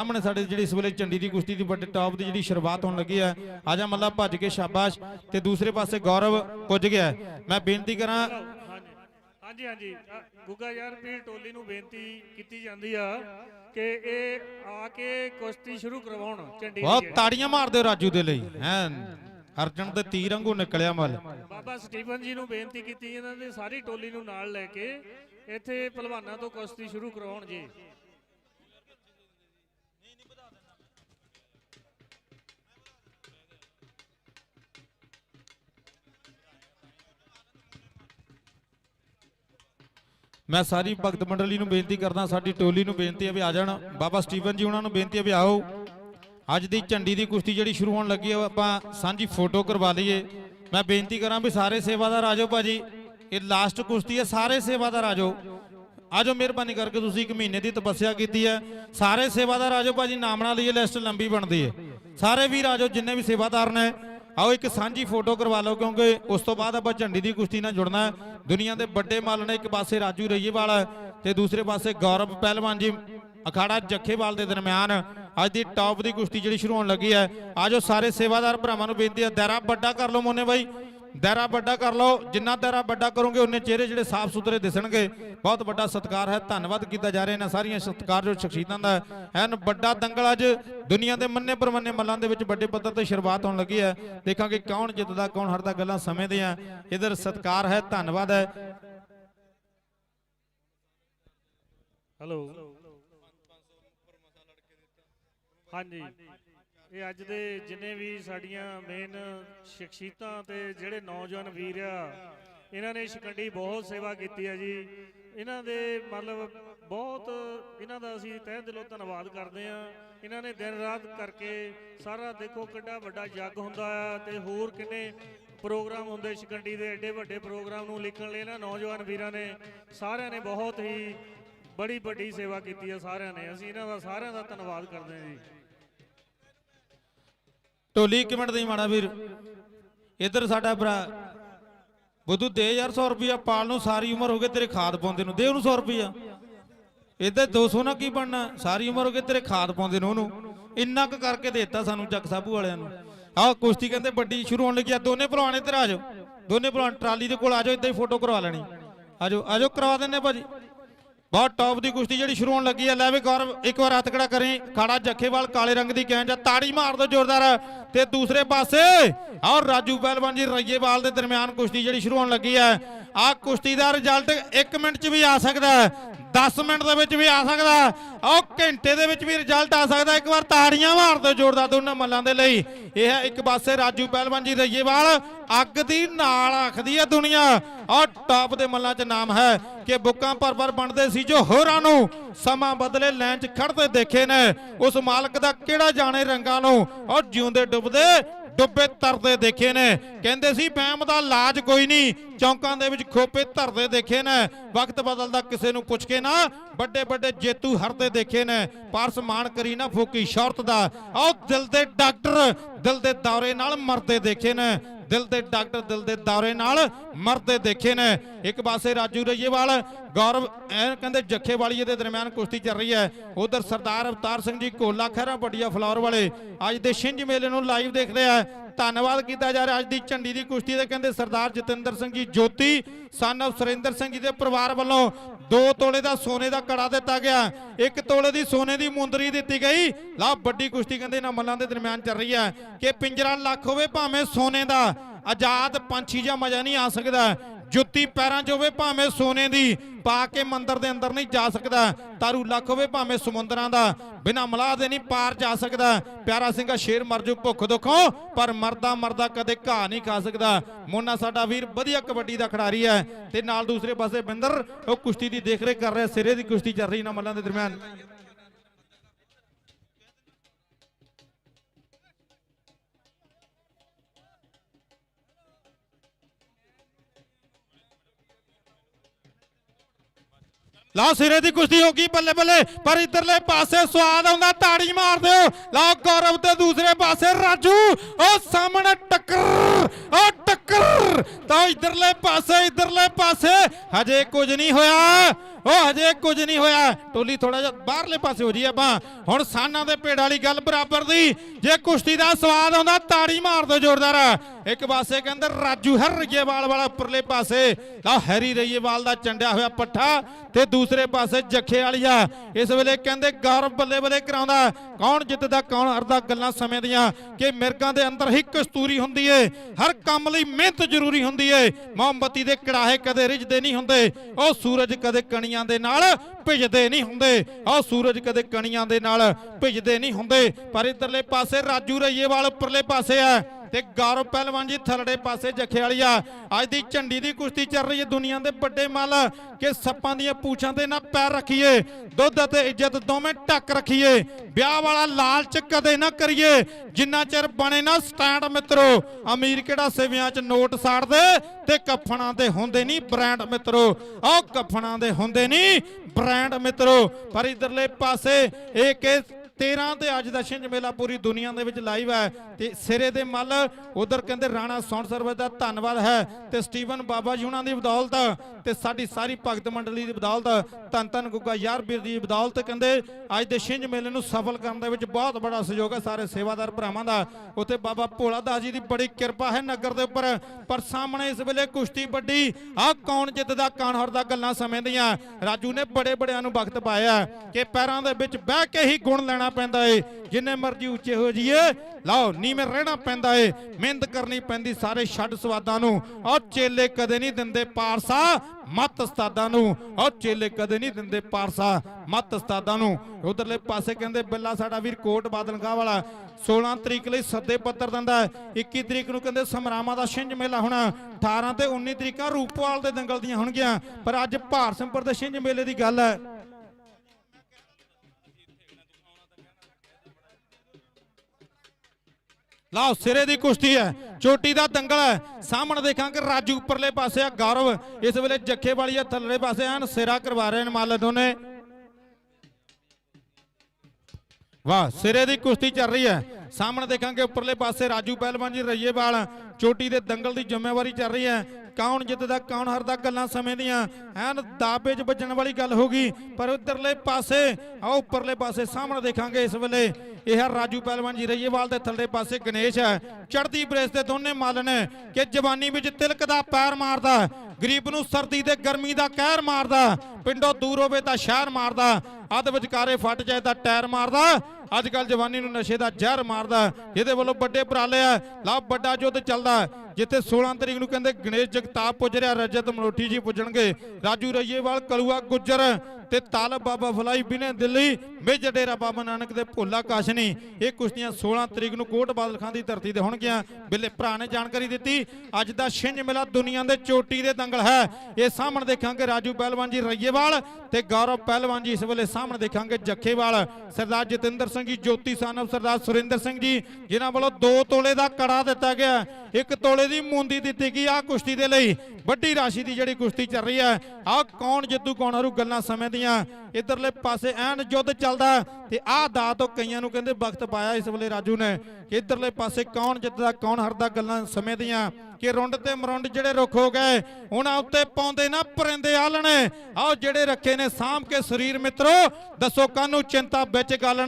ਸਾਹਮਣੇ ਸਾਡੇ ਜਿਹੜੀ ਇਸ ਵੇਲੇ ਝੰਡੀ ਦੀ ਕੁਸ਼ਤੀ ਦੀ ਵੱਡੇ ਟਾਪ ਦੀ ਜਿਹੜੀ ਸ਼ੁਰੂਆਤ ਹੋਣ ਲੱਗੀ ਹੈ ਆਜਾ ਮੱਲਾ ਭੱਜ ਕੇ ਸ਼ਾਬਾਸ਼ ਤੇ ਦੂਸਰੇ ਪਾਸੇ ਗੌਰਵ ਪੁੱਜ ਗਿਆ। ਮੈਂ ਬੇਨਤੀ ਕਰਾਂ ਹਾਂਜੀ ਹਾਂਜੀ ਗੁੱਗਾ ਯਾਰ ਵੀ ਟੋਲੀ ਨੂੰ ਬੇਨਤੀ ਕੀਤੀ ਜਾਂਦੀ ਆ ਕਿ ਇਹ ਆ ਕੇ ਕੁਸ਼ਤੀ ਸ਼ੁਰੂ ਕਰਵਾਉਣ ਝੰਡੀ ਬਹੁਤ ਤਾੜੀਆਂ ਮਾਰ ਦਿਓ ਰਾਜੂ ਦੇ ਲਈ ਹੈਂ ਅਰਜਨ ਦੇ ਤੀਰ ਵਾਂਗੂ ਨਿਕਲਿਆ ਮਲ। ਬਾਬਾ ਸਟੀਫਨ ਜੀ ਨੂੰ ਬੇਨਤੀ ਕੀਤੀ ਇਹਨਾਂ ਦੀ ਸਾਰੀ ਟੋਲੀ ਨੂੰ ਨਾਲ ਲੈ ਕੇ ਇੱਥੇ ਪਹਿਲਵਾਨਾਂ ਤੋਂ ਕੁਸ਼ਤੀ ਸ਼ੁਰੂ ਕਰਵਾਉਣ ਜੀ। ਮੈਂ ਸਾਰੀ ਭਗਤ ਮੰਡਲੀ ਨੂੰ ਬੇਨਤੀ ਕਰਦਾ, ਸਾਡੀ ਟੋਲੀ ਨੂੰ ਬੇਨਤੀ ਹੈ ਵੀ ਆ ਜਾਣ। ਬਾਬਾ ਸਟੀਫਨ ਜੀ ਉਹਨਾਂ ਨੂੰ ਬੇਨਤੀ ਹੈ ਵੀ ਆਓ। ਅੱਜ ਦੀ ਝੰਡੀ ਦੀ ਕੁਸ਼ਤੀ ਜਿਹੜੀ ਸ਼ੁਰੂ ਹੋਣ ਲੱਗੀ ਹੈ, ਉਹ ਆਪਾਂ ਸਾਂਝੀ ਫੋਟੋ ਕਰਵਾ ਲਈਏ। ਮੈਂ ਬੇਨਤੀ ਕਰਾਂ ਵੀ ਸਾਰੇ ਸੇਵਾਦਾਰ ਆਜੋ ਭਾਜੀ। ਇਹ ਲਾਸਟ ਕੁਸ਼ਤੀ ਹੈ, ਸਾਰੇ ਸੇਵਾਦਾਰ ਆਜੋ ਆਜੋ ਮਿਹਰਬਾਨੀ ਕਰਕੇ ਤੁਸੀਂ ਇੱਕ ਮਹੀਨੇ ਦੀ ਤਪੱਸਿਆ ਕੀਤੀ ਹੈ। ਸਾਰੇ ਸੇਵਾਦਾਰ ਆਜੋ ਭਾਜੀ ਨਾਮਣਾ ਲਈਏ ਲਿਸਟ ਲੰਬੀ ਬਣਦੀ ਹੈ। ਸਾਰੇ ਵੀਰ ਆਜੋ ਜਿੰਨੇ ਵੀ ਸੇਵਾਦਾਰ ਨੇ ਆਓ ਇੱਕ ਸਾਂਝੀ ਫੋਟੋ ਕਰਵਾ ਲਓ, ਕਿਉਂਕਿ ਉਸ ਤੋਂ ਬਾਅਦ ਆਪਾਂ ਝੰਡੀ ਦੀ ਕੁਸ਼ਤੀ ਨਾਲ ਜੁੜਨਾ ਦੁਨੀਆ ਦੇ ਵੱਡੇ ਮੱਲ ਨੇ ਇੱਕ ਪਾਸੇ ਰਾਜੂ ਰਈਏਵਾਲ ਹੈ ਤੇ ਦੂਸਰੇ ਪਾਸੇ ਗੌਰਵ ਪਹਿਲਵਾਨ ਜੀ, ਅਖਾੜਾ ਜੱਖੇਵਾਲ ਦੇ ਦਰਮਿਆਨ। ਅੱਜ ਦੀ ਟੌਪ ਦੀ ਕੁਸ਼ਤੀ ਜਿਹੜੀ ਸ਼ੁਰੂ ਹੋਣ ਲੱਗੀ ਹੈ। ਆਜੋ ਸਾਰੇ ਸੇਵਾਦਾਰ ਭਰਾਵਾਂ ਨੂੰ ਬੇਨਤੀ ਹੈ ਦਾਇਰਾ ਵੱਡਾ ਕਰ ਲਓ ਮੋਨੇ ਬਾਈ। ਦਾਇਰਾ ਵੱਡਾ ਕਰ ਲਓ, ਜਿੰਨਾ ਦਾਇਰਾ ਵੱਡਾ ਕਰੋਗੇ, ਉਹਨੇ ਚਿਹਰੇ ਜਿਹੜੇ ਸਾਫ਼ ਸੁਥਰੇ ਦਿਸਣਗੇ। ਬਹੁਤ ਵੱਡਾ ਸਤਿਕਾਰ ਹੈ, ਧੰਨਵਾਦ ਕੀਤਾ ਜਾ ਰਿਹਾ ਇਹਨਾਂ ਸਾਰੀਆਂ ਸਤਿਕਾਰਯੋਗ ਸ਼ਖਸੀਅਤਾਂ ਦਾ ਐਨ ਵੱਡਾ ਦੰਗਲ ਅੱਜ ਦੁਨੀਆ ਦੇ ਮੰਨੇ ਪਰਮੰਨੇ ਮੱਲਾਂ ਦੇ ਵਿੱਚ ਵੱਡੇ ਪੱਧਰ ਤੇ ਸ਼ੁਰੂਆਤ ਹੋਣ ਲੱਗੀ ਹੈ। ਦੇਖਾਂਗੇ ਕੌਣ ਜਿੱਤਦਾ, ਕੌਣ ਹਾਰਦਾ, ਗੱਲਾਂ ਸਮੇਂ ਦੀਆਂ। ਇਧਰ ਸਤਿਕਾਰ ਹੈ, ਧੰਨਵਾਦ ਹੈ। ਹੈਲੋ। ਹਾਂਜੀ। ਇਹ ਅੱਜ ਦੇ ਜਿੰਨੇ ਵੀ ਸਾਡੀਆਂ ਮੇਨ ਸ਼ਖਸੀਅਤਾਂ ਤੇ ਜਿਹੜੇ ਨੌਜਵਾਨ ਵੀਰ ਆ, ਇਹਨਾਂ ਨੇ ਸ਼ਿਕੰਡੀ ਬਹੁਤ ਸੇਵਾ ਕੀਤੀ ਹੈ ਜੀ। ਇਹਨਾਂ ਦੇ ਮਤਲਬ ਬਹੁਤ ਇਹਨਾਂ ਦਾ ਅਸੀਂ ਤਹਿ ਦਿਲੋਂ ਧੰਨਵਾਦ ਕਰਦੇ ਆ ਇਹਨਾਂ ਨੇ ਦਿਨ ਰਾਤ ਕਰਕੇ ਸਾਰਾ ਦੇਖੋ ਕਿੰਨਾ ਵੱਡਾ ਜੱਗ ਹੁੰਦਾ ਆ ਤੇ ਹੋਰ ਕਿੰਨੇ ਪ੍ਰੋਗਰਾਮ ਹੁੰਦੇ ਸ਼ਿਕੰਡੀ ਦੇ, ਐਡੇ ਵੱਡੇ ਪ੍ਰੋਗਰਾਮ ਨੂੰ ਲਿਖਣ ਲਈ ਇਹਨਾਂ ਨੌਜਵਾਨ ਵੀਰਾਂ ਨੇ ਸਾਰਿਆਂ ਨੇ ਬਹੁਤ ਹੀ ਬੜੀ ਵੱਡੀ ਸੇਵਾ ਕੀਤੀ ਆ ਸਾਰਿਆਂ ਨੇ। ਅਸੀਂ ਇਹਨਾਂ ਦਾ ਸਾਰਿਆਂ ਦਾ ਧੰਨਵਾਦ ਕਰਦੇ ਹਾਂ ਜੀ। ਢੋਲੀ ਇੱਕ ਮਿੰਟ ਦੀ ਮਾੜਾ ਵੀਰ। ਇੱਧਰ ਸਾਡਾ ਭਰਾ। ਬੁੱਧੂ, ਦੇ ਯਾਰ 100 ਰੁਪਿਆ ਪਾਲ ਨੂੰ ਸਾਰੀ ਉਮਰ ਹੋ ਗਈ ਤੇਰੇ ਖਾਦ ਪਾਉਂਦੇ ਨੂੰ। ਦੇ ਉਹਨੂੰ 100 ਰੁਪਿਆ ਇੱਧਰ 200 ਨਾਲ ਕੀ ਬਣਨਾ? ਸਾਰੀ ਉਮਰ ਹੋ ਗਈ ਤੇਰੇ ਖਾਦ ਪਾਉਂਦੇ ਨੂੰ ਉਹਨੂੰ। ਇੰਨਾ ਕੁ ਕਰਕੇ ਦੇਤਾ ਸਾਨੂੰ ਚੱਕ ਸਾਬੂ ਵਾਲਿਆਂ ਨੂੰ। ਆਹ ਕੁਸ਼ਤੀ ਕਹਿੰਦੇ ਵੱਡੀ ਸ਼ੁਰੂ ਹੋਣ ਲੱਗੀ ਆ। ਦੋਨੇ ਭਲਵਾਨ ਇੱਧਰ ਆ ਜਾਓ। ਦੋਨੇ ਭਲਵਾਨ ਟਰਾਲੀ ਦੇ ਕੋਲ ਆ ਜਾਓ, ਇਦਾਂ ਹੀ ਫੋਟੋ ਕਰਵਾ ਲੈਣੀ। ਆਜੋ ਆਜੋ ਕਰਵਾ ਦਿੰਨੇ ਭਾਜੀ। ਬਹੁਤ ਟੌਪ ਦੀ ਕੁਸ਼ਤੀ ਜਿਹੜੀ ਸ਼ੁਰੂ ਹੋਣ ਲੱਗੀ ਹੈ। ਲੈ ਵੀ ਗੌਰਵ ਇੱਕ ਵਾਰ ਹੱਥ ਖੜਾ ਕਰੀ। ਖਾੜਾ ਜੱਖੇਵਾਲ ਕਾਲੇ ਰੰਗ ਦੀ ਕਹਿਣ ਜਾਂ ਤਾੜੀ ਮਾਰ ਦੋ ਜ਼ੋਰਦਾਰ। ਤੇ ਦੂਸਰੇ ਪਾਸੇ ਔਰ ਰਾਜੂ ਪਹਿਲਵਾਨ ਜੀ ਰਈਏਵਾਲ ਦੇ ਦਰਮਿਆਨ ਕੁਸ਼ਤੀ ਜਿਹੜੀ ਸ਼ੁਰੂ ਹੋਣ ਲੱਗੀ ਹੈ। ਆਹ ਕੁਸ਼ਤੀ ਦਾ ਰਿਜ਼ਲਟ 1 ਮਿੰਟ 'ਚ ਵੀ ਆ ਸਕਦਾ ਹੈ। 10 ਮਿੰਟ ਦੇ ਵਿੱਚ ਵੀ ਆ ਸਕਦਾ ਹੈ। ਘੰਟੇ ਦੇ ਵਿੱਚ ਵੀ ਰਿਜ਼ਲਟ ਆ ਸਕਦਾ ਇੱਕ ਵਾਰ ਤਾੜੀਆਂ ਮਾਰ ਦਿਓ ਜ਼ੋਰਦਾਰ ਦੋਨਾਂ ਮੱਲਾਂ ਦੇ ਲਈ। ਇਹ ਹੈ ਇੱਕ ਪਾਸੇ ਰਾਜੂ ਪਹਿਲਵਾਨ ਜੀ ਰਈਏਵਾਲ ਅੱਗ ਦੀ ਨਾਲ ਆਖਦੀ ਹੈ ਦੁਨੀਆ। ਔਰ ਟਾਪ ਦੇ ਮੱਲਾਂ 'ਚ ਨਾਮ ਹੈ ਕਿ ਬੁੱਕਾਂ ਭਰ ਭਰ ਬਣਦੇ ਸੀ ਜੋ ਹੋਰਾਂ ਨੂੰ ਸਮਾਂ ਬਦਲੇ ਲਾਈਨ 'ਚ ਖੜਦੇ ਦੇਖੇ ਨੇ। ਉਸ ਮਾਲਕ ਦਾ ਕਿਹੜਾ ਜਾਣੇ ਰੰਗਾਂ ਨੂੰ? ਔਰ ਜਿਉਂਦੇ ਡੁੱਬਦੇ ਡੁੱਬੇ ਤਰਦੇ ਦੇਖੇ ਨੇ। ਕਹਿੰਦੇ ਸੀ ਬੈਮ ਦਾ ਇਲਾਜ ਕੋਈ ਨਹੀਂ। ਚੌਂਕਾਂ ਦੇ ਵਿੱਚ ਖੋਪੇ ਧਰਦੇ ਦੇਖੇ ਨੇ। ਵਕਤ ਬਦਲਦਾ ਕਿਸੇ ਨੂੰ ਪੁੱਛ ਕੇ ਨਾ, ਵੱਡੇ ਵੱਡੇ ਜੇਤੂ ਹਰਦੇ ਦੇਖੇ ਨੇ। ਪਰਸ ਮਾਣ ਕਰੀ ਨਾ ਫੋਕੀ ਸ਼ੌਰਤ ਦਾ। ਆਓ ਦਿਲ ਦੇ ਡਾਕਟਰ ਦਿਲ ਦੇ ਦੌਰੇ ਨਾਲ ਮਰਦੇ ਦੇਖੇ ਨੇ। ਦਿਲ ਦੇ ਡਾਕਟਰ ਦਿਲ ਦੇ ਦੌਰੇ ਨਾਲ ਮਰਦੇ ਦੇਖੇ ਨੇ। ਇੱਕ ਪਾਸੇ ਰਾਜੂ ਰਈਏਵਾਲ ਗੌਰਵ ਐ ਕਹਿੰਦੇ ਜੱਖੇ ਵਾਲੀਏ ਦੇ ਦਰਮਿਆਨ ਕੁਸ਼ਤੀ ਚੱਲ ਰਹੀ ਹੈ। ਉਧਰ ਸਰਦਾਰ ਅਵਤਾਰ ਸਿੰਘ ਜੀ ਕੋਲਾ ਖਹਿਰਾ ਬੜੀਆ ਫਲੌਰ ਵਾਲੇ ਅੱਜ ਦੇ ਛਿੰਝ ਮੇਲੇ ਨੂੰ ਲਾਈਵ ਦੇਖਦੇ ਆ। ਧੰਨਵਾਦ ਕੀਤਾ ਜਾ ਰਿਹਾ ਅੱਜ ਦੀ ਝੰਡੀ ਦੀ ਕੁਸ਼ਤੀ ਦੇ ਕਹਿੰਦੇ ਸਰਦਾਰ ਜਤਿੰਦਰ ਸਿੰਘ ਜੀ ਜੋਤੀ ਸਨ of ਸੁਰਿੰਦਰ ਸਿੰਘ ਜੀ ਦੇ ਪਰਿਵਾਰ ਵੱਲੋਂ 2 ਤੋਲੇ ਦਾ ਸੋਨੇ ਦਾ ਕੜਾ ਦਿੱਤਾ ਗਿਆ। 1 ਤੋਲੇ ਦੀ ਸੋਨੇ ਦੀ ਮੁੰਦਰੀ ਦਿੱਤੀ ਗਈ। ਲਾ ਵੱਡੀ ਕੁਸ਼ਤੀ ਕਹਿੰਦੇ ਇਹਨਾਂ ਮੱਲਾਂ ਦੇ ਦਰਮਿਆਨ ਚੱਲ ਰਹੀ ਹੈ ਕਿ ਪਿੰਜਰਾ ਲੱਖ ਹੋਵੇ ਭਾਵੇਂ ਸੋਨੇ ਦਾ, ਆਜ਼ਾਦ ਪੰਛੀ ਜਾਂ ਮਜ਼ਾ ਨਹੀਂ ਆ ਸਕਦਾ। ਜੁੱਤੀ ਪੈਰਾਂ 'ਚ ਹੋਵੇ, ਭਾਵੇਂ ਸੋਨੇ ਦੀ, ਪਾ ਕੇ ਮੰਦਰ ਦੇ ਅੰਦਰ ਨਹੀਂ ਜਾ ਸਕਦਾ। ਤਾਰੂ ਲੱਖ ਹੋਵੇ, ਭਾਵੇਂ ਸਮੁੰਦਰਾਂ ਦਾ। ਬਿਨਾ ਮਲਾਹ ਦੇ ਨਹੀਂ ਪਾਰ ਜਾ ਸਕਦਾ। ਪਿਆਰਾ ਸਿੰਘਾ, ਸ਼ੇਰ ਮਰ ਜੂ, ਭੁੱਖ ਦੁੱਖੋਂ, ਪਰ ਮਰਦਾ ਮਰਦਾ ਕਦੇ ਘਾਹ ਨਹੀਂ ਖਾ ਸਕਦਾ। ਮੋਨਾ ਸਾਡਾ ਵੀਰ ਵਧੀਆ ਕਬੱਡੀ ਦਾ ਖਿਡਾਰੀ ਹੈ ਤੇ ਨਾਲ ਦੂਸਰੇ ਪਾਸੇ ਬਿੰਦਰ, ਉਹ ਕੁਸ਼ਤੀ ਦੀ ਦੇਖਰੇਖ ਕਰ ਰਿਹਾ, ਸਿਰੇ ਦੀ ਕੁਸ਼ਤੀ ਚੱਲ ਰਹੀ ਨਾ ਮੱਲਾਂ ਦੇ ਦਰਮਿਆਨ। ਲਓ ਸਿਰੇ ਦੀ ਕੁਸ਼ਤੀ ਹੋ ਗਈ ਬੱਲੇ ਬੱਲੇ, ਪਰ ਇਧਰਲੇ ਪਾਸੇ ਸਵਾਦ ਆਉਂਦਾ, ਤਾੜੀ ਮਾਰ ਦਿਓ। ਲਓ ਗੌਰਵ ਤੇ ਦੂਸਰੇ ਪਾਸੇ ਰਾਜੂ, ਉਹ ਸਾਹਮਣੇ ਟੱਕਰ, ਉਹ ਟੱਕਰ। ਤਾਂ ਇਧਰਲੇ ਪਾਸੇ ਇਧਰਲੇ ਪਾਸੇ। ਹਜੇ ਕੁਝ ਨਹੀਂ ਹੋਇਆ। ਉਹ ਹਜੇ ਕੁਝ ਨਹੀਂ ਹੋਇਆ। ਟੋਲੀ ਥੋੜਾ ਜਿਹਾ ਬਾਹਰਲੇ ਪਾਸੇ ਹੋ ਜੀ ਆਪਾਂ। ਹੁਣ ਸਾਨਾਂ ਦੇ ਪੇੜ ਵਾਲੀ ਗੱਲ ਬਰਾਬਰ ਦੀ। ਜੇ ਕੁਸ਼ਤੀ ਦਾ ਸਵਾਦ ਆਉਂਦਾ, ਤਾੜੀ ਮਾਰ ਦਿਓ ਜ਼ੋਰਦਾਰ। ਇੱਕ ਪਾਸੇ ਕਹਿੰਦੇ ਰਾਜੂ ਹਰ ਵਾਲਾ ਉੱਪਰਲੇ ਪਾਸੇ। ਆ ਹੈਰੀ ਰਈਏਵਾਲ ਦਾ ਚੰਡਿਆ ਹੋਇਆ ਪੱਠਾ ਤੇ ਦੂਸਰੇ ਪਾਸੇ ਜੱਖੇ ਵਾਲੀਆ ਇਸ ਵੇਲੇ ਕਹਿੰਦੇ ਗੌਰਵ ਬੱਲੇ ਬੱਲੇ ਕਰਾਉਂਦਾ। ਕੌਣ ਜਿੱਤਦਾ, ਕੌਣ ਹਾਰਦਾ, ਗੱਲਾਂ ਸਮੇਂ ਦੀਆਂ। ਕਿ ਮਿਰਗਾਂ ਦੇ ਅੰਦਰ ਹੀ ਕਸਤੂਰੀ ਹੁੰਦੀ ਏ। ਹਰ ਕੰਮ ਲਈ ਮਿਹਨਤ ਜ਼ਰੂਰ ਹੁੰਦੀ ਏ। ਮੋਮਬੱਤੀ ਦੇ ਕੜਾਹੇ ਕਦੇ ਰਿਝਦੇ ਨਹੀਂ ਹੁੰਦੇ। ਉਹ ਸੂਰਜ ਕਦੇ ਕਣੀਆਂ ਦੇ ਨਾਲ ਭਿੱਜਦੇ ਨਹੀਂ ਹੁੰਦੇ। ਉਹ ਸੂਰਜ ਕਦੇ ਕਣੀਆਂ ਦੇ ਨਾਲ ਭਿੱਜਦੇ ਨਹੀਂ ਹੁੰਦੇ। ਪਰ ਇਧਰਲੇ ਪਾਸੇ ਰਾਜੂ ਰਈਏਵਾਲ ਉੱਪਰਲੇ ਪਾਸੇ ਆ। ਤੇ ਗੌਰਵ ਪਹਿਲਵਾਨ ਜੀ ਥਰੜੇ ਪਾਸੇ ਜੱਖੇ ਵਾਲੀ ਆ। ਅੱਜ ਦੀ ਝੰਡੀ ਦੀ ਕੁਸ਼ਤੀ ਚੱਲ ਰਹੀ ਹੈ ਦੁਨੀਆ ਦੇ ਵੱਡੇ ਮੱਲ। ਕਿ ਸੱਪਾਂ ਦੀਆਂ ਪੂਛਾਂ ਤੇ ਨਾ ਪੈਰ ਰੱਖੀਏ। ਦੁੱਧ ਅਤੇ ਇੱਜ਼ਤ ਦੋਵੇਂ ਢੱਕ ਰੱਖੀਏ। ਵਿਆਹ ਵਾਲਾ ਲਾਲਚ ਕਦੇ ਨਾ ਕਰੀਏ। ਜਿੰਨਾ ਚਿਰ ਬਣੇ ਨਾ ਸਟੈਂਡ ਮਿੱਤਰੋ, ਅਮੀਰ ਕਿਹੜਾ ਸੇਵਿਆਂ 'ਚ ਨੋਟ ਸਾੜਦੇ? ਤੇ ਕਫਣਾ ਦੇ ਹੁੰਦੇ ਨਹੀਂ ਬ੍ਰਾਂਡ ਮਿੱਤਰੋ। ਆਹ ਕਫਣਾ ਦੇ ਹੁੰਦੇ ਨਹੀਂ ਬ੍ਰਾਂਡ ਮਿੱਤਰੋ। ਪਰ ਇਧਰਲੇ ਪਾਸੇ ਇਹ ਕੇ 13 ਤੇ ਅੱਜ ਦਾ ਛਿੰਝ ਮੇਲਾ ਪੂਰੀ ਦੁਨੀਆ ਦੇ ਵਿੱਚ ਲਾਈਵ ਹੈ ਤੇ ਸਿਰੇ ਦੇ ਮੱਲ, ਉਧਰ ਕਹਿੰਦੇ ਰਾਣਾ ਸੌਂਡ ਸਰਵਰ ਦਾ ਧੰਨਵਾਦ ਹੈ ਤੇ ਸਟੀਵਨ ਬਾਬਾ ਜੀ ਉਹਨਾਂ ਦੀ ਬਦੌਲਤ ਤੇ ਸਾਡੀ ਸਾਰੀ ਭਗਤ ਮੰਡਲੀ ਦੀ ਬਦੌਲਤ, ਧੰਨ ਧੰਨ ਗੁੱਗਾ ਯਾਰ ਵੀਰ ਦੀ ਬਦੌਲਤ ਕਹਿੰਦੇ ਅੱਜ ਦੇ ਛਿੰਝ ਮੇਲੇ ਨੂੰ ਸਫਲ ਕਰਨ ਦੇ ਵਿੱਚ ਬਹੁਤ ਬੜਾ ਸਹਿਯੋਗ ਹੈ ਸਾਰੇ ਸੇਵਾਦਾਰ ਭਰਾਵਾਂ ਦਾ। ਉੱਥੇ ਬਾਬਾ ਭੋਲਾ ਦਾਸ ਜੀ ਦੀ ਬੜੀ ਕਿਰਪਾ ਹੈ ਨਗਰ ਦੇ ਉੱਪਰ। ਪਰ ਸਾਹਮਣੇ ਇਸ ਵੇਲੇ ਕੁਸ਼ਤੀ ਵੱਡੀ ਆਹ ਕੌਣ ਜਿੱਤਦਾ, ਕੌਣ ਹਾਰਦਾ ਗੱਲਾਂ ਸਮੇਂ ਦੀਆਂ ਰਾਜੂ ਨੇ ਬੜੇ ਬੜਿਆਂ ਨੂੰ ਵਕਤ ਪਾਇਆ ਕਿ ਪੈਰਾਂ ਦੇ ਵਿੱਚ ਬਹਿ ਕੇ ਹੀ ਗੁਣ ਲੈਣਾ ਪੈਂਦਾ ਏ, ਜਿੰਨੇ ਮਰਜ਼ੀ ਉੱਚੇ ਹੋ ਜਾਈਏ। ਲਓ, ਨੀਵੇਂ ਰਹਿਣਾ ਪੈਂਦਾ ਏ, ਮਿਹਨਤ ਕਰਨੀ ਪੈਂਦੀ ਸਾਰੇ ਛੱਡ ਸਵਾਦਾਂ ਨੂੰ। ਔਰ ਚੇਲੇ ਕਦੇ ਨਹੀਂ ਦਿੰਦੇ ਪਾਰਸਾ, ਮਤ ਉਸਤਾਦਾਂ ਨੂੰ। ਔਰ ਚੇਲੇ ਕਦੇ ਨਹੀਂ ਦਿੰਦੇ ਪਾਰਸਾ, ਮਤ ਉਸਤਾਦਾਂ ਨੂੰ। ਉਧਰਲੇ ਪਾਸੇ ਕਹਿੰਦੇ, ਬਿੱਲਾ ਸਾਡਾ ਵੀਰ ਕੋਟ ਬਾਦਲਗਾ ਵਾਲਾ 16 ਤਰੀਕ ਲਈ ਸੱਦੇ ਪੱਤਰ ਦਿੰਦਾ ਹੈ। 21 ਤਰੀਕ ਨੂੰ ਕਹਿੰਦੇ, ਸਮਰਾਵਾਂ ਦਾ ਛਿੰਝ ਮੇਲਾ ਹੋਣਾ 18 ਤੇ 19 ਤਰੀਕਾਂ ਰੂਪਵਾਲ ਦੇ ਦੰਗਲ ਦੀਆਂ ਹੋਣਗੀਆਂ। ਪਰ ਅੱਜ ਭਾਰ ਸਿੰਪਰ ਦੇ ਛਿੰਝ ਮੇਲੇ ਦੀ ਗੱਲ ਹੈ। ਲਓ, ਸਿਰੇ ਦੀ ਕੁਸ਼ਤੀ ਹੈ। ਚੋਟੀ ਦਾ ਦੰਗਲ ਹੈ। ਸਾਹਮਣੇ ਦੇਖਾਂਗੇ ਰਾਜੂ ਉੱਪਰਲੇ ਪਾਸੇ ਆ, ਗੌਰਵ। ਇਸ ਵੇਲੇ ਜੱਖੇ ਵਾਲੀ ਆ ਥੱਲੇ ਪਾਸੇ ਹਨ ਸਿਰਾ ਕਰਵਾ ਰਹੇ ਨੇ ਮੱਲ ਦੋਨੇ। ਵਾਹ, ਸਿਰੇ ਦੀ ਕੁਸ਼ਤੀ ਚੱਲ ਰਹੀ ਹੈ। ਸਾਹਮਣੇ ਦੇਖਾਂਗੇ ਉੱਪਰਲੇ ਪਾਸੇ ਰਾਜੂ ਪਹਿਲਵਾਨ ਜੀ ਰਈਏਵਾਲ ਚੋਟੀ ਦੇ ਦੰਗਲ ਦੀ ਜ਼ਿੰਮੇਵਾਰੀ ਚੱਲ ਰਹੀ ਹੈ। ਕੌਣ ਜਿੱਤਦਾ, ਕੌਣ ਹਾਰਦਾ, ਗੱਲਾਂ ਸਮੇਂ ਦੀਆਂ। ਐਨ ਦਾਬੇ 'ਚ ਵੱਜਣ ਵਾਲੀ ਗੱਲ ਹੋਗੀ ਪਰ ਉਧਰਲੇ ਪਾਸੇ ਆ ਉੱਪਰਲੇ ਪਾਸੇ, ਸਾਹਮਣੇ ਦੇਖਾਂਗੇ ਇਸ ਵੇਲੇ ਇਹ ਹੈ ਰਾਜੂ ਪਹਿਲਵਾਨ ਜੀ ਰਈਏਵਾਲ ਦੇ ਥੱਲੇ ਪਾਸੇ ਗਣੇਸ਼ ਹੈ। ਚੜਦੀ ਬ੍ਰੇਸ ਦੇ ਦੋਨੇ ਮੱਲ ਨੇ ਕਿ ਜਵਾਨੀ ਵਿੱਚ ਤਿਲਕ ਦਾ ਪੈਰ ਮਾਰਦਾ, ਗਰੀਬ ਨੂੰ ਸਰਦੀ ਤੇ ਗਰਮੀ ਦਾ ਕਹਿਰ ਮਾਰਦਾ, ਪਿੰਡੋਂ ਦੂਰ ਹੋਵੇ ਤਾਂ ਸ਼ਹਿਰ ਮਾਰਦਾ, ਅੱਧ ਵਿਚਕਾਰੇ ਫਟ ਜਾਏ ਤਾਂ ਟਾਇਰ ਮਾਰਦਾ ਅੱਜ ਕੱਲ ਜਵਾਨੀ ਨੂੰ ਨਸ਼ੇ ਦਾ ਜ਼ਹਿਰ ਮਾਰਦਾ ਜਿਹਦੇ ਵੱਲੋਂ ਵੱਡੇ ਉਪਰਾਲੇ ਆ ਲਾ ਵੱਡਾ ਯੁੱਧ ਚੱਲਦਾ ਜਿੱਥੇ 16 ਤਰੀਕ ਨੂੰ ਕਹਿੰਦੇ ਗਣੇਸ਼ ਜਗਤਾਪ ਪੁੱਜ ਰਿਹਾ, ਰਜਤ ਮਲੋਠੀ ਜੀ ਪੁੱਜਣਗੇ, ਰਾਜੂ ਰਈਏਵਾਲ, ਕਲੂਆ, ਗੁੱਜਰ ਤੇ ਤਾਲਬ ਬਾਬਾ ਫਲਾਈ ਬਿਨੇ ਦਿੱਲੀ, ਮੇਜਰ ਡੇਰਾ ਬਾਬਾ ਨਾਨਕ ਦੇ ਭੋਲਾ ਕਾਸ਼ਨੀ। ਇਹ ਕੁਸ਼ਤੀਆਂ 16 ਤਰੀਕ ਨੂੰ ਕੋਟ ਬਾਦਲ ਖਾਨ ਦੀ ਧਰਤੀ ਤੇ ਹੋਣਗੀਆਂ। ਬਿੱਲੇ ਭਰਾ ਨੇ ਜਾਣਕਾਰੀ ਦਿੱਤੀ, ਅੱਜ ਦਾ ਛਿੰਝ ਮੇਲਾ ਦੁਨੀਆ ਦੇ ਚੋਟੀ ਦੇ ਦੰਗਲ ਹੈ। ਇਹ ਸਾਹਮਣੇ ਦੇਖਾਂਗੇ ਰਾਜੂ ਪਹਿਲਵਾਨ ਜੀ ਰਈਏਵਾਲ ਤੇ ਗੌਰਵ ਪਹਿਲਵਾਨ ਜੀ ਇਸ ਵੇਲੇ ਸਾਹਮਣੇ ਦੇਖਾਂਗੇ ਜੱਖੇਵਾਲ। ਸਰਦਾਰ ਜਤਿੰਦਰ ਸਿੰਘ ਜੀ, ਜੋਤੀ ਸਾਨਵ, ਸਰਦਾਰ ਸੁਰਿੰਦਰ ਸਿੰਘ ਜੀ, ਜਿਨ੍ਹਾਂ ਵੱਲੋਂ 2 ਤੋਲੇ ਦਾ ਕੜਾ ਦਿੱਤਾ ਗਿਆ। ਇੱਕ ਤੋਲੇ ਦੀ ਮੁੰਦੀ ਦਿੱਤੀ ਗਈ ਆ ਕੁਸ਼ਤੀ ਦੇ ਲਈ। ਵੱਡੀ ਰਾਸ਼ੀ ਦੀ ਜਿਹੜੀ ਕੁਸ਼ਤੀ ਚੱਲ ਰਹੀ ਹੈ। ਆ ਕੌਣ, ਜਿੱਤੂ ਕੌਣ, ਹਾਰੂ ਗੱਲਾਂ ਸਮੇਂ ਦੀ ਦੀਆਂ ਇਧਰਲੇ ਪਾਸੇ ਐਨ ਯੁੱਧ ਚੱਲਦਾ ਤੇ ਆਹ ਦਾ ਤੋਂ ਕਈਆਂ ਨੂੰ ਕਹਿੰਦੇ ਵਕਤ ਪਾਇਆ ਇਸ ਵੇਲੇ ਰਾਜੂ ਨੇ। ਕਿ ਇਧਰਲੇ ਪਾਸੇ ਕੌਣ ਜਿੱਤਦਾ, ਕੌਣ ਹਾਰਦਾ ਗੱਲਾਂ ਸਮੇਂ ਦੀਆਂ। ਕਿ ਰੁੰਡ ਤੇ ਮਰੁੰਡ ਜਿਹੜੇ ਰੁੱਖ ਹੋ ਗਏ ਉਹਨਾਂ ਉੱਤੇ ਪਾਉਂਦੇ ਨਾ, ਪਰਿੰਦੇ ਆਲਣੇ। ਆਓ ਜਿਹੜੇ ਰੱਖੇ ਨੇ ਸਾਂਭ ਕੇ ਸਰੀਰ ਮਿੱਤਰੋ, ਦੱਸੋ ਕਾਨੂੰ ਚਿੰਤਾ ਵਿੱਚ ਗੱਲ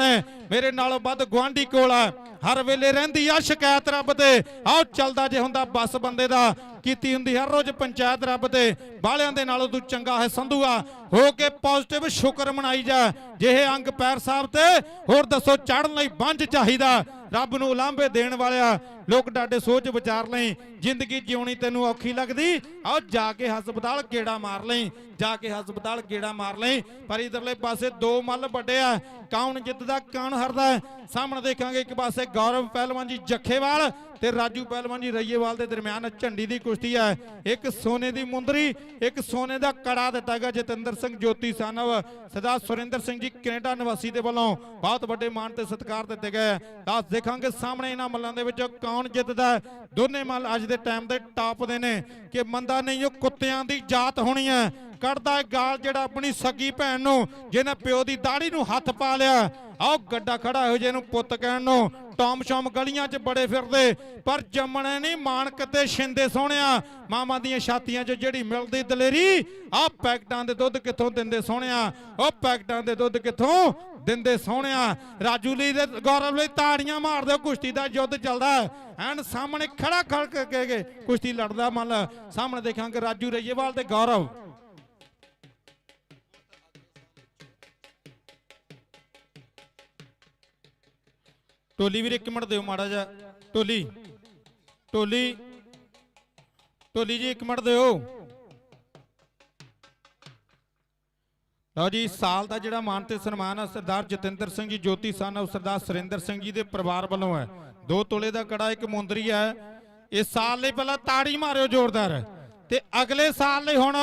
ਮੇਰੇ ਨਾਲੋਂ ਵੱਧ ਗਵਾਂਢੀ ਕੋਲ ਆ। ਹਰ ਵੇਲੇ ਰਹਿੰਦੀ ਆ ਸ਼ਿਕਾਇਤ ਰੱਬ ਤੇ। ਆਓ ਚੱਲਦਾ ਜੇ ਹੁੰਦਾ ਬੱਸ ਬੰਦੇ ਦਾ, ਕੀਤੀ ਹੁੰਦੀ ਹਰ ਰੋਜ਼ ਪੰਚਾਇਤ ਰੱਬ ਤੇ। ਬਾਲਿਆਂ ਦੇ ਨਾਲੋਂ ਤੂੰ ਚੰਗਾ ਹੈ ਸੰਧੂਆ ਹੋ ਕੇ ਪੋਜ਼ਿਟਿਵ ਸ਼ੁਕਰ ਮਨਾਈ ਜਾ। ਜਿਹੇ ਅੰਗ ਪੈਰ ਸਾਹਿਬ ਤੇ, ਹੋਰ ਦੱਸੋ ਚੜਨ ਲਈ ਬੰਝ ਚਾਹੀਦਾ। ਰੱਬ ਨੂੰ ਉਲਾਂਭੇ ਦੇਣ ਵਾਲਿਆ ਲੋਕ ਡਾਡੇ ਸੋਚ ਵਿਚਾਰ ਲਈ ਜ਼ਿੰਦਗੀ ਜਿਉਣੀ ਤੈਨੂੰ ਔਖੀ ਲੱਗਦੀ? ਆਓ ਜਾ ਕੇ ਹਸਪਤਾਲ ਗੇੜਾ ਮਾਰ ਲਈ, ਜਾ ਕੇ ਹਸਪਤਾਲ ਗੇੜਾ ਮਾਰ ਲਈ। ਪਰ ਇਧਰਲੇ ਪਾਸੇ ਦੋ ਮੱਲ ਵੱਡੇ ਆ। ਕੌਣ ਜਿੱਤਦਾ, ਕੌਣ ਹਾਰਦਾ? ਸਾਹਮਣੇ ਦੇਖਾਂਗੇ ਇੱਕ ਪਾਸੇ ਗੌਰਵ ਪਹਿਲਵਾਨ ਜੀ ਜੱਖੇਵਾਲ ਤੇ ਰਾਜੂ ਪਹਿਲਵਾਨ ਜੀ ਰਈਏਵਾਲ ਦੇ ਦਰਮਿਆਨ ਝੰਡੀ ਦੀ ਕੁਸ਼ਤੀ ਹੈ ਇੱਕ ਸੋਨੇ ਦੀ ਮੁੰਦਰੀ, ਇੱਕ ਸੋਨੇ ਦਾ ਕੜਾ ਦਿੱਤਾ ਗਿਆ ਜਤਿੰਦਰ ਸਿੰਘ ਜੋਤੀ ਸਾਨਵ। ਸਰਦਾਰ ਸੁਰਿੰਦਰ ਸਿੰਘ ਜੀ ਕੈਨੇਡਾ ਨਿਵਾਸੀ ਦੇ ਵੱਲੋਂ ਬਹੁਤ ਵੱਡੇ ਮਾਣ ਤੇ ਸਤਿਕਾਰ ਦਿੱਤੇ ਗਏ ਤਾਂ ਦੇਖਾਂਗੇ ਸਾਹਮਣੇ ਇਹਨਾਂ ਮੱਲਾਂ ਦੇ ਵਿੱਚ ਕੌਣ ਜਿੱਤਦਾ ਦੋਨੇ ਮੱਲ ਅੱਜ ਦੇ ਟਾਈਮ ਦੇ ਟਾਪ ਦੇ ਨੇ ਕਿ ਮੰਦਾ ਨਹੀਂ, ਉਹ ਕੁੱਤਿਆਂ ਦੀ ਜਾਤ ਹੋਣੀ ਹੈ। ਕੱਢਦਾ ਹੈ ਗਾਲ ਜਿਹੜਾ ਆਪਣੀ ਸਗੀ ਭੈਣ ਨੂੰ, ਜਿਹਨੇ ਪਿਓ ਦੀ ਦਾੜੀ ਨੂੰ ਹੱਥ ਪਾ ਲਿਆ। ਆਓ ਗੱਡਾ ਖੜਾ ਹੋ ਜੇ ਇਹਨੂੰ ਪੁੱਤ ਕਹਿਣ ਨੂੰ। ਟੌਮ ਸ਼ੌਮ ਗਲੀਆਂ 'ਚ ਬੜੇ ਫਿਰਦੇ, ਪਰ ਜੰਮਣੇ ਨਹੀਂ ਮਾਨਕ ਤੇ ਛਿੰਦੇ ਸੋਹਣਿਆ। ਮਾਮਾ ਦੀਆਂ ਛਾਤੀਆਂ 'ਚ ਜਿਹੜੀ ਮਿਲਦੀ ਦਲੇਰੀ, ਆਹ ਪੈਕਟਾਂ ਦੇ ਦੁੱਧ ਕਿੱਥੋਂ ਦਿੰਦੇ ਸੋਹਣਿਆ? ਉਹ ਪੈਕਟਾਂ ਦੇ ਦੁੱਧ ਕਿੱਥੋਂ ਦਿੰਦੇ ਸੋਹਣਿਆ। ਰਾਜੂ ਲਈ ਤੇ ਗੌਰਵ ਲਈ ਤਾੜੀਆਂ ਮਾਰਦੇ ਹੋ, ਕੁਸ਼ਤੀ ਦਾ ਯੁੱਧ ਚੱਲਦਾ ਐਨ ਸਾਹਮਣੇ ਖੜਾ ਖੜ ਕੇ ਕੇ ਕੁਸ਼ਤੀ ਲੜਦਾ ਮੱਲ। ਸਾਹਮਣੇ ਦੇਖਾਂਗੇ ਰਾਜੂ ਰਈਏਵਾਲ ਤੇ ਗੌਰਵ। ਟੋਲੀ ਵੀਰ ਇੱਕ ਮਿੰਟ ਦਿਓ ਮਾੜਾ ਜਿਹਾ। ਟੋਲੀ। ਟੋਲੀ। ਟੋਲੀ ਜੀ ਇੱਕ ਮਿੰਟ ਦਿਓ। ਲਓ ਜੀ, ਸਾਲ ਦਾ ਜਿਹੜਾ ਮਾਨ ਤੇ ਸਨਮਾਨ ਆ, ਸਰਦਾਰ ਜਤਿੰਦਰ ਸਿੰਘ ਜੀ, ਜੋਤੀ ਸਨ ਸਾਨਵ ਸਰਦਾਰ ਸੁਰਿੰਦਰ ਸਿੰਘ ਜੀ ਦੇ ਪਰਿਵਾਰ ਵੱਲੋਂ ਹੈ। ਦੋ ਤੋਲੇ ਦਾ ਕੜਾ, ਇੱਕ ਮੁੰਦਰੀ ਹੈ। ਇਸ ਸਾਲ ਲਈ ਪਹਿਲਾਂ ਤਾੜੀ ਮਾਰਿਓ ਜ਼ੋਰਦਾਰ। ਤੇ ਅਗਲੇ ਸਾਲ ਲਈ ਹੁਣ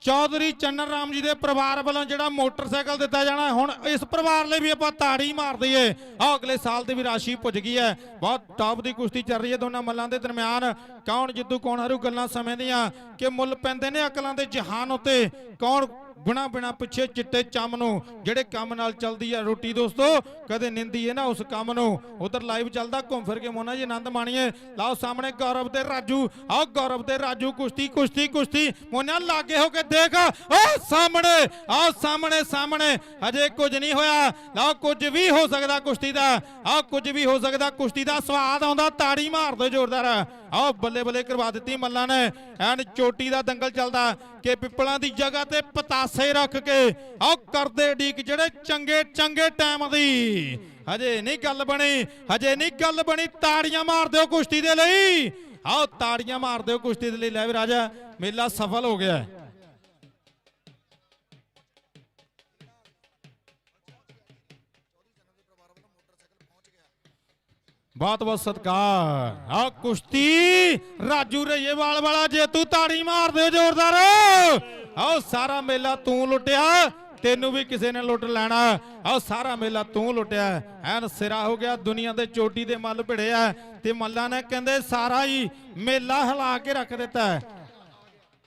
ਚੌਧਰੀ ਚੰਨਨ ਰਾਮ ਜੀ ਦੇ ਪਰਿਵਾਰ ਵੱਲੋਂ ਜਿਹੜਾ ਮੋਟਰਸਾਈਕਲ ਦਿੱਤਾ ਜਾਣਾ ਹੁਣ ਇਸ ਪਰਿਵਾਰ ਲਈ ਵੀ ਆਪਾਂ ਤਾੜੀ ਮਾਰ ਦਈਏ। ਆ ਅਗਲੇ ਸਾਲ ਦੀ ਵੀ ਰਾਸ਼ੀ ਪੁੱਜ ਗਈ ਹੈ। ਬਹੁਤ ਟੌਪ ਦੀ ਕੁਸ਼ਤੀ ਚੱਲ ਰਹੀ ਹੈ ਦੋਨਾਂ ਮੱਲਾਂ ਦੇ ਦਰਮਿਆਨ। ਕੌਣ ਜਿੱਦੂ ਕੌਣ ਹਾਰੂ ਗੱਲਾਂ ਸਮੇਂ ਦੀਆਂ, ਕਿ ਮੁੱਲ ਪੈਂਦੇ ਨੇ ਅਕਲਾਂ ਦੇ ਜਹਾਨ ਉੱਤੇ, ਕੌਣ ਗੁਣਾ ਬਿਨਾ ਪਿੱਛੇ ਚਿੱਟੇ ਚੰਮ ਨੂੰ, ਜਿਹੜੇ ਕੰਮ ਨਾਲ ਚੱਲਦੀ ਆ ਰੋਟੀ ਦੋਸਤੋ, ਕਦੇ ਨਿੰਦੀ ਹੈ ਨਾ ਉਸ ਕੰਮ ਨੂੰ। ਉਧਰ ਲਾਈਵ ਚੱਲਦਾ, ਘੁੰਮ ਫਿਰ ਕੇ ਮੋਨਾ ਜੀ, ਆਨੰਦ ਮਾਣੀਏ। ਲਾਓ ਸਾਹਮਣੇ ਗੌਰਵ ਤੇ ਰਾਜੂ ਆਓ ਗੌਰਵ ਤੇ ਰਾਜੂ, ਕੁਸ਼ਤੀ ਕੁਸ਼ਤੀ ਕੁਸ਼ਤੀ। ਮੋਨਾ, ਲਾਗੇ ਹੋ ਕੇ ਦੇਖ, ਓ ਸਾਹਮਣੇ ਆਓ ਸਾਹਮਣੇ ਸਾਹਮਣੇ। ਹਜੇ ਕੁਝ ਨਹੀਂ ਹੋਇਆ। ਲਾਓ ਕੁਝ ਵੀ ਹੋ ਸਕਦਾ ਕੁਸ਼ਤੀ ਦਾ ਆਓ ਕੁਝ ਵੀ ਹੋ ਸਕਦਾ ਕੁਸ਼ਤੀ ਦਾ। ਸਵਾਦ ਆਉਂਦਾ, ਤਾੜੀ ਮਾਰ ਦਿਓ ਜ਼ੋਰਦਾਰ। ਆਓ ਬੱਲੇ ਬੱਲੇ ਕਰਵਾ ਦਿੱਤੀ ਮੱਲਾਂ ਨੇ। ਐਨ ਚੋਟੀ ਦਾ ਦੰਗਲ ਚੱਲਦਾ, ਕਿ ਪਿੱਪਲਾਂ ਦੀ ਜਗ੍ਹਾ ਤੇ ਪਤਾਸੇ ਰੱਖ ਕੇ ਆਓ ਕਰਦੇ ਢੀਕ ਜਿਹੜੇ ਚੰਗੇ ਚੰਗੇ ਟਾਈਮ ਦੀ। ਹਜੇ ਨਹੀਂ ਗੱਲ ਬਣੀ, ਹਜੇ ਨਹੀਂ ਗੱਲ ਬਣੀ, ਤਾੜੀਆਂ ਮਾਰ ਦਿਓ ਕੁਸ਼ਤੀ ਦੇ ਲਈ। ਆਓ ਤਾੜੀਆਂ ਮਾਰ ਦਿਓ ਕੁਸ਼ਤੀ ਦੇ ਲਈ। ਲੈ ਵੀ ਰਾਜਾ, ਮੇਲਾ ਸਫਲ ਹੋ ਗਿਆ। ਬਹੁਤ ਬਹੁਤ ਸਤਿਕਾਰ। ਆ ਕੁਸ਼ਤੀ, ਰਾਜੂ ਰਈਏਵਾਲ ਵਾਲਾ ਜੇ ਤੂੰ ਤਾੜੀ ਮਾਰ ਦਿਓ ਜ਼ੋਰਦਾਰ। ਆਓ ਸਾਰਾ ਮੇਲਾ ਤੂੰ ਲੁੱਟਿਆ, ਤੈਨੂੰ ਵੀ ਕਿਸੇ ਨੇ ਲੁੱਟ ਲੈਣਾ। ਆਓ ਸਾਰਾ ਮੇਲਾ ਤੂੰ ਲੁੱਟਿਆ। ਐਨ ਸਿਰਾ ਹੋ ਗਿਆ, ਦੁਨੀਆ ਦੇ ਚੋਟੀ ਦੇ ਮੱਲ ਭਿੜਿਆ। ਤੇ ਮੱਲਾਂ ਨੇ ਕਹਿੰਦੇ ਸਾਰਾ ਹੀ ਮੇਲਾ ਹਿਲਾ ਕੇ ਰੱਖ ਦਿੱਤਾ।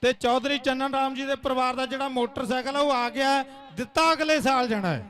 ਤੇ ਚੌਧਰੀ ਚੰਨਨ ਰਾਮ ਜੀ ਦੇ ਪਰਿਵਾਰ ਦਾ ਜਿਹੜਾ ਮੋਟਰਸਾਈਕਲ ਉਹ ਆ ਗਿਆ, ਦਿੱਤਾ ਅਗਲੇ ਸਾਲ ਜਾਣਾ ਹੈ।